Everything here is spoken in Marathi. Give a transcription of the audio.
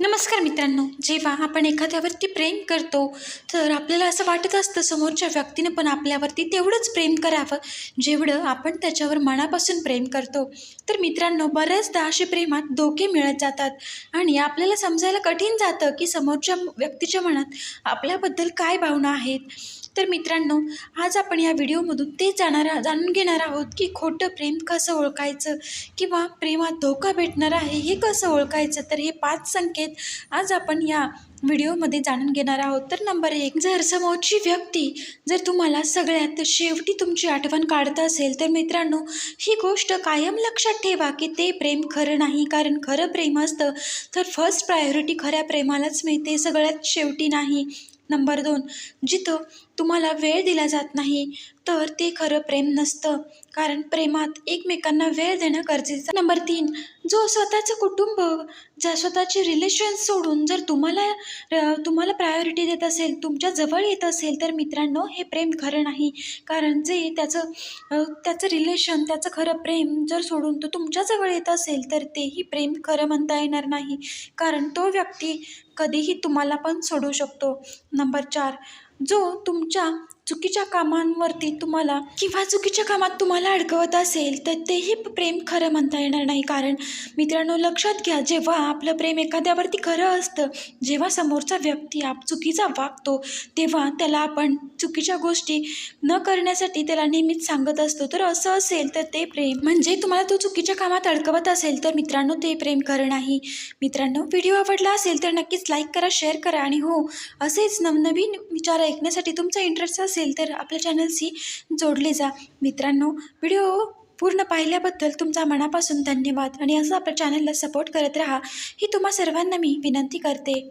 नमस्कार मित्रांनो. जेव्हा आपण एखाद्यावरती प्रेम करतो तर आपल्याला असं वाटत असतं समोरच्या व्यक्तीनं पण आपल्यावरती तेवढंच प्रेम करावं जेवढं आपण त्याच्यावर मनापासून प्रेम करतो. तर मित्रांनो बऱ्याचदा असे प्रेमात धोके मिळत जातात आणि आपल्याला समजायला कठीण जातं की समोरच्या व्यक्तीच्या मनात आपल्याबद्दल काय भावना आहेत. तर मित्रांनो आज आपण या व्हिडिओमधून ते जाणार जाणून घेणार आहोत की खोटं प्रेम कसं ओळखायचं किंवा प्रेमात धोका भेटणार आहे हे कसं ओळखायचं. तर हे पाच संकेत आज आपण या व्हिडिओमध्ये जाणून घेणार आहोत. तर नंबर एक जर समोरची व्यक्ती जर तुम्हाला सगळ्यात शेवटी तुमची आठवण काढत असेल तर मित्रांनो ही गोष्ट कायम लक्षात ठेवा की ते प्रेम खरं नाही. कारण खरं प्रेम असतं तर फर्स्ट प्रायोरिटी खऱ्या प्रेमालाच मिळते सगळ्यात शेवटी नाही. नंबर दोन. जिथं तुम्हाला वेळ दिला जात नाही तर ते खरं प्रेम नसतं कारण प्रेमात एकमेकांना वेळ देणं गरजेचं. नंबर तीन. जो स्वतःचं कुटुंब ज्या स्वतःचे रिलेशन सोडून जर तुम्हाला तुम्हाला प्रायोरिटी देत असेल तुमच्या जवळ येत असेल तर मित्रांनो हे प्रेम खरं नाही. कारण जे त्याचं त्याचं रिलेशन त्याचं खरं प्रेम जर सोडून तो तुमच्याजवळ येत असेल तर तेही प्रेम खरं म्हणता येणार नाही. कारण तो व्यक्ती कधीही तुम्हाला पण सोडू शकतो. नंबर चार जो तुमच्या चुकीच्या कामांवरती तुम्हाला किंवा चुकीच्या कामात तुम्हाला अडकवत असेल तर तेही प्रेम खरं म्हणता येणार नाही. कारण मित्रांनो लक्षात घ्या जेव्हा आपलं प्रेम एखाद्यावरती खरं असतं जेव्हा समोरचा व्यक्ती आप चुकीचा वागतो तेव्हा त्याला आपण चुकीच्या गोष्टी न करण्यासाठी त्याला नेहमीच सांगत असतो. तर असं असेल तर ते प्रेम म्हणजे तुम्हाला तो चुकीच्या कामात अडकवत असेल तर मित्रांनो ते प्रेम खरं नाही. मित्रांनो व्हिडिओ आवडला असेल तर नक्कीच लाईक करा शेअर करा आणि हो असेच नवनवीन विचार ऐकण्यासाठी तुमचा इंटरेस्ट असेल तर आपल्या चॅनलशी जोडले जा. मित्रांनो व्हिडिओ पूर्ण पाहिल्याबद्दल तुमचा मनापासून धन्यवाद. आणि असं आपल्या चॅनलला सपोर्ट करत राहा. ही तुम्हा सर्वांना मी विनंती करते.